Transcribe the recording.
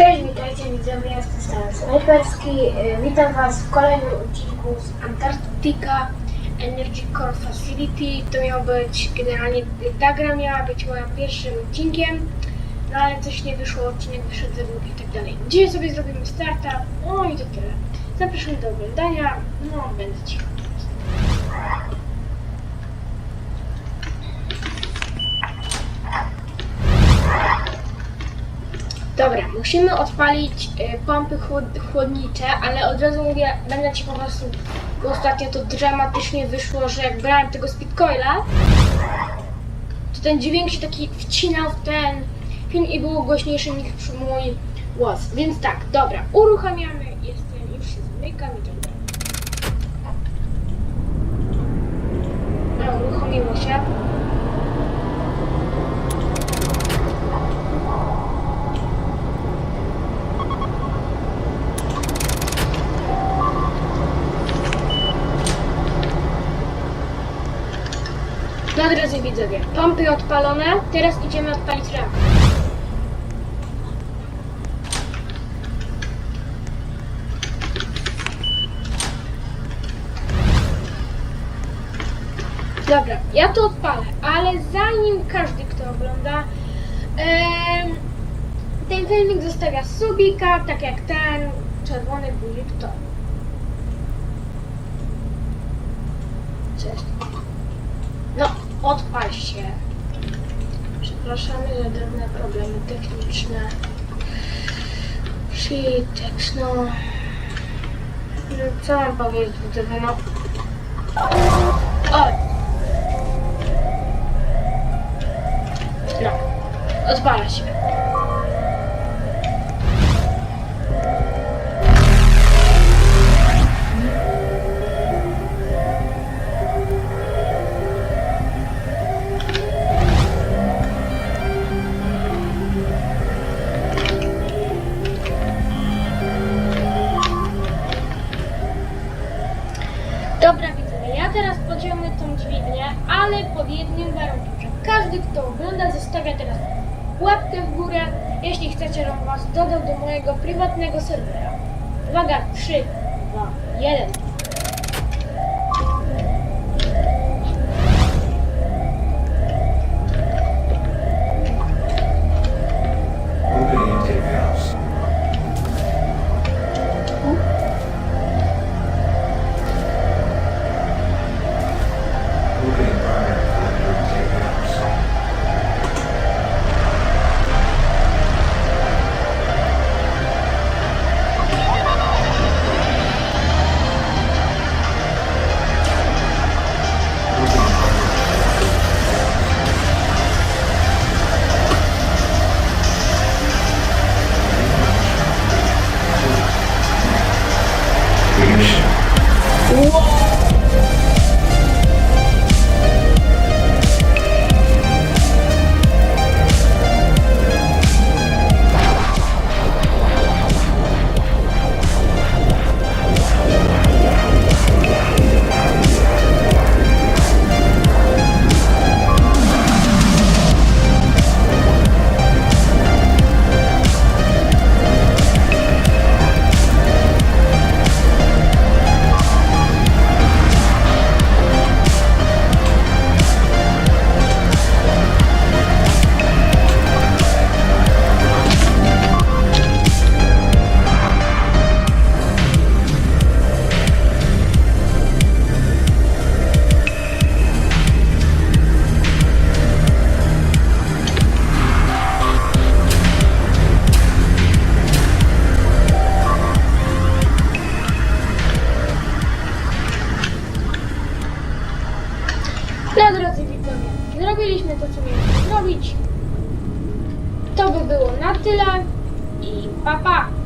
Cześć, witajcie widzowie, jestem Stan Snajperski. Y, Witam Was w kolejnym odcinku z Antarctica Energy Core Facility. To miał być generalnie, ta gra miała być moim pierwszym odcinkiem, no ale coś nie wyszło, odcinek wyszedł za i tak dalej. Dzisiaj sobie zrobimy starta, no i to tyle. Zapraszam do oglądania, no będę cicho. Dobra, musimy odpalić y, pompy chłod- chłodnicze, ale od razu mówię, będę ci po prostu, bo ostatnio to dramatycznie wyszło, że jak brałem tego speedcoila, to ten dźwięk się taki wcinał w ten film i było głośniejszy niż mój głos. Więc tak, dobra, uruchamiamy, jestem, już się zamykam i tak uruchomiło się. No drodzy widzowie, pompy odpalone, teraz idziemy odpalić reaktor. Dobra, ja to odpalę, ale zanim każdy, kto ogląda, ten filmik zostawia subika, tak jak ten czerwony guzik to. Cześć. No, odpal się. Przepraszamy za drobne problemy techniczne. Shitex, no. No, Co mam powiedzieć, widzowie, no. O! No, odpala się. Ale pod jednym warunkiem, że każdy kto ogląda zostawia teraz łapkę w górę, jeśli chcecie, żebym was dodał do mojego prywatnego serwera. Uwaga, 3, 2, 1. zrobiliśmy to, co mieliśmy zrobić. To by było na tyle i pa pa!